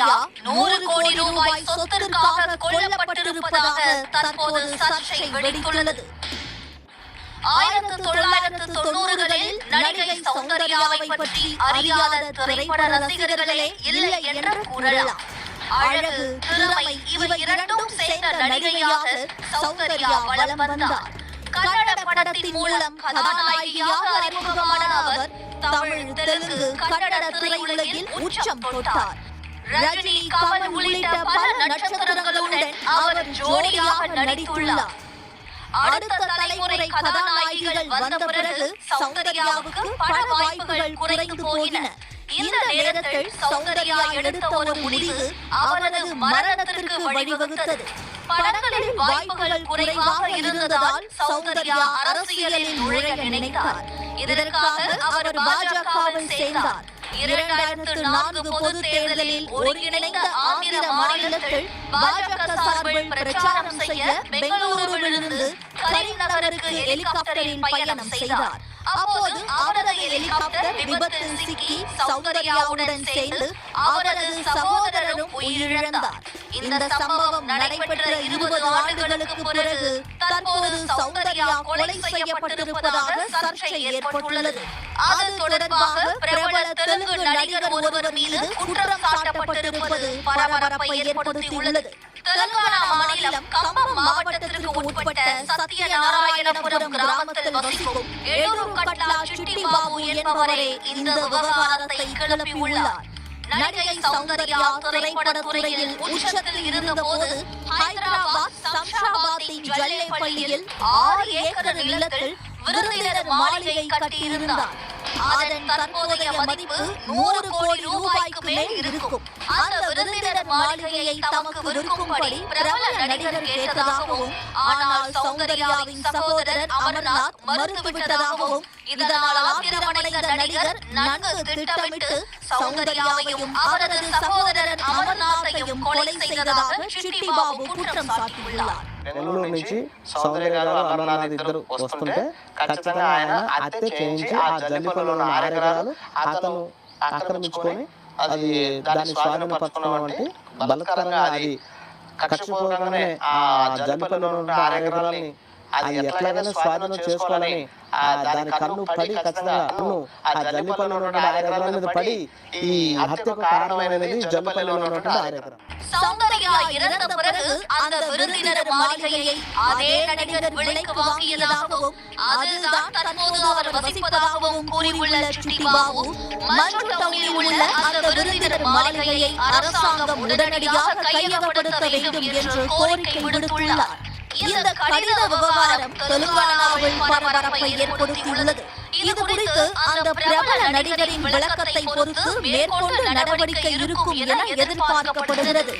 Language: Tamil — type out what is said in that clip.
சௌந்தர்யா நூறு கோடி ரூபாய் சொத்திற்காக கொல்லப்பட்டிருப்பதாக தற்போது சர்ச்சை வெடித்துள்ளது ஆயிரத்து தொள்ளாயிரத்து தொண்ணூறுகளில் நடிகை சௌந்தர்யாவை பற்றி அறியாத திரைப்பட ரசிகர்களே இல்லை என்று கூறலாம். அழகு திறமை இவை இரண்டும் சேர்ந்த நடிகையாக சௌந்தர்யா வலம் வந்தார். கன்னட படத்தின் மூலம் கதாநாயகியாக அறிமுகமான அவர் தமிழ் தெலுங்கு கன்னட திரையுலகில் உச்சம் தொட்டார் ரஜினி கமல் உள்ளிட்ட பல நட்சத்திரங்களுடன் அவர் ஜோடியாக நடித்துள்ளார். அடுத்த தலைமுறை கதாநாயகிகள் வந்த பிறகு சௌந்தர்யாவுக்கு பட வாய்ப்புகள் குறைந்து போயின இந்த நேரத்தில் சௌந்தர்யா எடுத்த ஒரு முடிவு அவரது மரணத்திற்கு வழிவகுத்தது. படங்களில் வாய்ப்புகள் குறைவாக இருந்ததால் சௌந்தர்யா அரசியலில் நுழைய நினைத்தார். இதற்காக அவர் பாஜகவில் சேர்ந்தார். இரண்டாயிரத்து நான்கு பொது தேர்தலில் ஒருங்கிணைந்த ஆந்திர மாநிலத்தில் பாஜக சார்பில் பிரச்சாரம் செய்ய பெங்களூருவிலிருந்து கரீம்நகருக்கு ஹெலிகாப்டரில் பயணம் செய்தார். அப்போது அவரது ஹெலிகாப்டர் விபத்தில் சிக்கி சௌந்தர்யாவுடன் சேர்ந்து அவரது சகோதர உயிரிழந்தார். இந்த சம்பவம் நடைபெற்ற இருபது ஆண்டுகளுக்கு பிறகு தற்போது சௌந்தர்யா கொலை செய்யப்பட்டிருப்பதாக சர்ச்சை ஏற்பட்டுள்ளது. அது தொடர்பாக பிரபல தெலுங்கு நடிகர் ஒருவர் மீது குற்றம் சாட்டப்பட்டிருப்பது பரபரப்பை ஏற்படுத்தியுள்ளது. தெலுங்கானா மாநிலம் கம்பம் மாவட்டத்திற்கு உட்பட்ட சத்யநாராயணபுரம் கிராமத்தில் வசிக்கும் எழுரு கட்லா சிட்டி பாபு என்பவரே இந்த விவகாரத்தை கிளப்பியுள்ளார். நடிகை சௌந்தர்யா திரைப்பட துறையில் உச்சத்தில் இருந்தபோது ஹைதராபாத் சம்ஷாபாத்தின் ஜல்லைப்பள்ளியில் ஆறு ஏக்கர் நிலத்தில் விருந்தினர் மாளிகை கட்டியிருந்தார். அதன் தற்போதைய மதிப்பு நூறு கோடி ரூபாய்க்கு மேல் இருக்கும். அந்த விருந்தினர் மாளிகையை தமக்கு விரும்பும்படி பிரபல நடிகர் கேட்டதாகவும் ஆனால் சௌந்தர்யாவின் சகோதரர் அமர்நாத் மறுத்துவிட்டதாகவும் இதனால் ஆத்திரமடைந்த நடிகர் நன்கு திட்டமிட்டு சௌந்தர்யாவையும் அவரது சகோதரர் அமர்நாத்தையும் கொலை செய்ததாக சிட்டி பாபு குற்றம் சாட்டியுள்ளார். బెంగళూరు నుంచి సౌందర్య గారు అమర్నాథ్ ఇద్దరు వస్తుంటే ఖచ్చితంగా ఆయన హత్య చేయించి ఆ జల్లిపల్లిలో ఉన్న ఆరెకరాలు అతను ఆక్రమించుకొని అది దాన్ని స్వాధీనపరచుకున్నామంటే బలత్కరంగా అది కక్షపూర్వకంగానే ఆ జల్లిపల్లిలో ఉన్న ఆరెకరాలని అది ఎట్లాగైనా స్వాధీనం చేసుకోవాలని దాని కన్ను పడి ఖచ్చితంగా కన్ను ఆ జల్లిపల్లిలో ఉన్న ఆరెకరాల మీద పడి ఈ హత్యకు కారణమైనది జల్లిపల్లిలో ఉన్నటువంటి ఆరెకరం சௌந்தர்யா இறந்த பிறகு அந்த விருந்தினர் மாளிகையை அதே நடிகர் விலைக்கு வாங்கியதாகவும் அதுதான் தற்போது அவர் வசிப்பதாகவும் கூறியுள்ள சிட்டி பாபு மஞ்சள் டவுனில் உள்ள அந்த விருந்தினர் மாளிகையை அரசாங்கம் உடனடியாக கையகப்படுத்த வேண்டும் என்று கோரிக்கை விடுத்துள்ளார் இந்த கடித விவகாரம் தெலுங்கானாவில் பரபரப்பை ஏற்படுத்தியுள்ளது. இது குறித்து அந்த பிரபல நடிகரின் விளக்கத்தை பொறுத்து மேற்கொண்டு நடவடிக்கை இருக்கும் என எதிர்பார்க்கப்படுகிறது.